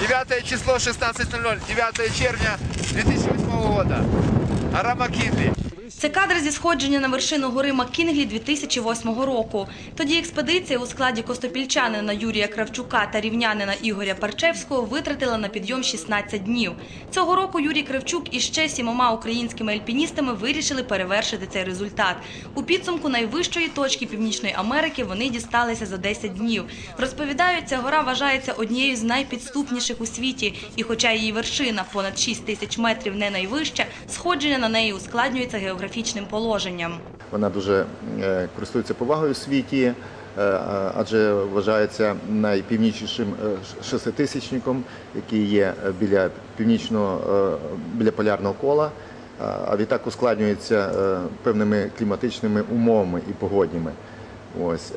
9 число 16.00, 9 червня 2008 года. Арама Маккинли. Це кадри зі сходження на вершину гори Маккінглі 2008 року. Тоді експедиція у складі костопільчанина Юрія Кравчука та рівнянина Ігоря Парчевського витратила на підйом 16 днів. Цього року Юрій Кравчук і ще сімома українськими альпіністами вирішили перевершити цей результат. У підсумку найвищої точки Північної Америки вони дісталися за 10 днів. Розповідають, ця гора вважається однією з найпідступніших у світі, і хоча її вершина понад 6 тисяч метрів не найвища, сходження на неї ускладнюється географічним положенням. Вона дуже е, користується повагою в світі, е, адже вважається найпівнічнішим е, шеститисячником, який є біля північного біля полярного кола. А- відтак ускладнюється певними кліматичними умовами і погодніми. Ось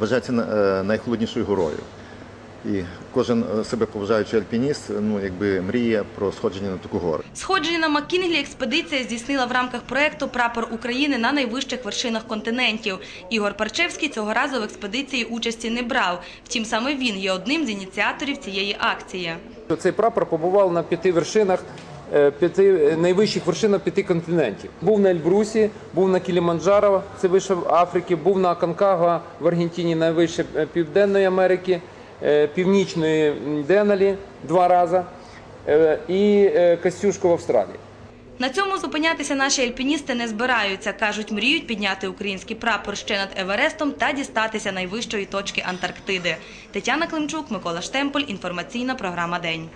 вважається на- найхолоднішою горою. І кожен е, себе поважаючий альпініст, ну якби мріє про сходження на таку гору. Сходження на Маккінглі експедиція здійснила в рамках проекту Прапор України на найвищих вершинах континентів. Ігор Парчевський цього разу в експедиції участі не брав. Втім, саме він є одним з ініціаторів цієї акції. Цей прапор побував на п'яти вершинах, е, п'яти найвищих вершинах п'яти континентів. Був на Ельбрусі, був на Кіліманджаро, це вище в Африці, був на Конкагуа в Аргентині, найвище е, Південної Америки, е, Північної м, Деналі два рази е, і е, Костюшко в Австралії. На цьому зупинятися наші альпіністи не збираються. Кажуть, мріють підняти український прапор ще над Еверестом та дістатися найвищої точки Антарктиди. Тетяна Климчук, Микола Штемполь. Інформаційна програма День.